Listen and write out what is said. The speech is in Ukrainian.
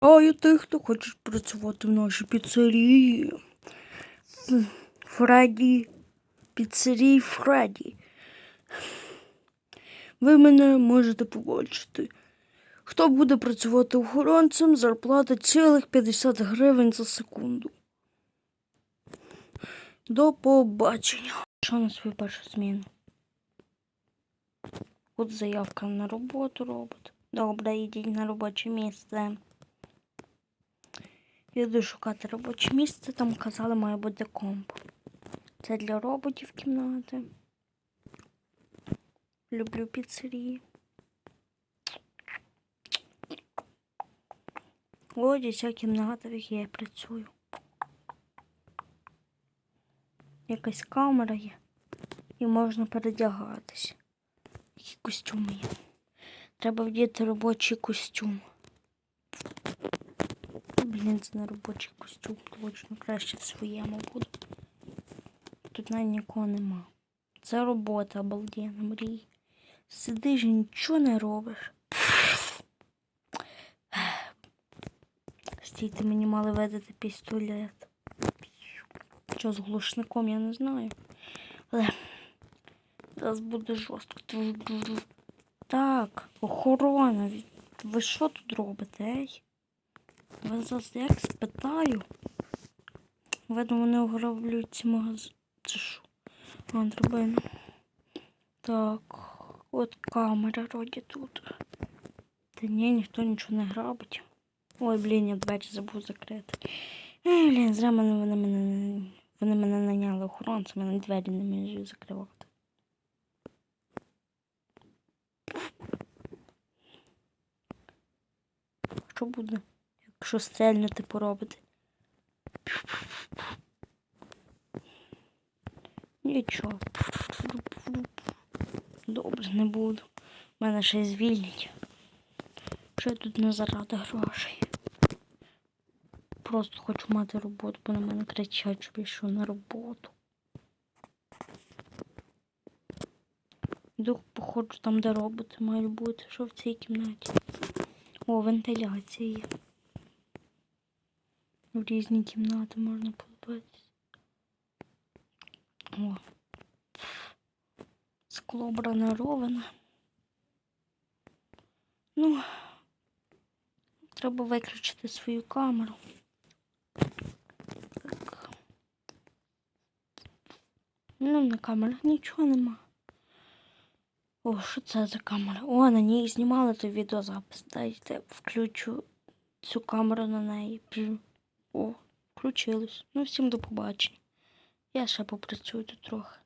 А я тих, хто хоче працювати в нашій піцерії. Фредді. Піцерії Фредді. Ви мене можете побачити. Хто буде працювати охоронцем, зарплата цілих 50 гривень за секунду. До побачення. Що на свою першу зміну? От заявка на роботу робот. Добре, йдіть на робоче місце. Іду шукати робоче місце, там казали, має бути комп. Це для роботів кімнати. Люблю піцерії. Ось ця кімната, в якій я працюю. Якась камера є. І можна передягатись. Які костюми є. Треба вдіти робочий костюм. Блін, це не робочий костюм. Точно краще в своєму буду. Тут навіть нікого нема. Це робота, обалденна, мрій. Сидиш і нічого не робиш. Стійте, мені мали видати пістолет. Що з глушником, я не знаю. Але зараз буде жорстко. Так, охорона. Ви що тут робите, ей? Ви зараз як спитаю? Видно, вони ограблюють ці магазини. Це що? А. Так, от камера роді тут. Та ні, ніхто нічого не грабить. Ой, блін, я двері забув закрити. Ей, блін, зря мене, вони мене, вони мене наняли охоронцями, на двері не можу закривати. Що буде, якщо стрельнути поробити? Нічого. Добре, не буду. Мене ще й звільнять. Що я тут не заради грошей? Просто хочу мати роботу, бо на мене кричать, щоб я йшов на роботу. Йду походжу там, де роботи мають бути, що в цій кімнаті. О, вентиляція є. В різні кімнати можна подивитися. О. Скло бронероване. Ну, треба виключити свою камеру. Так. Ну, на камерах нічого нема. О, що це за камера? О, на ній знімали той відеозапис. Дайте включу цю камеру на неї. О, включилось. Ну, всім до побачення. Я ще попрацюю тут трохи.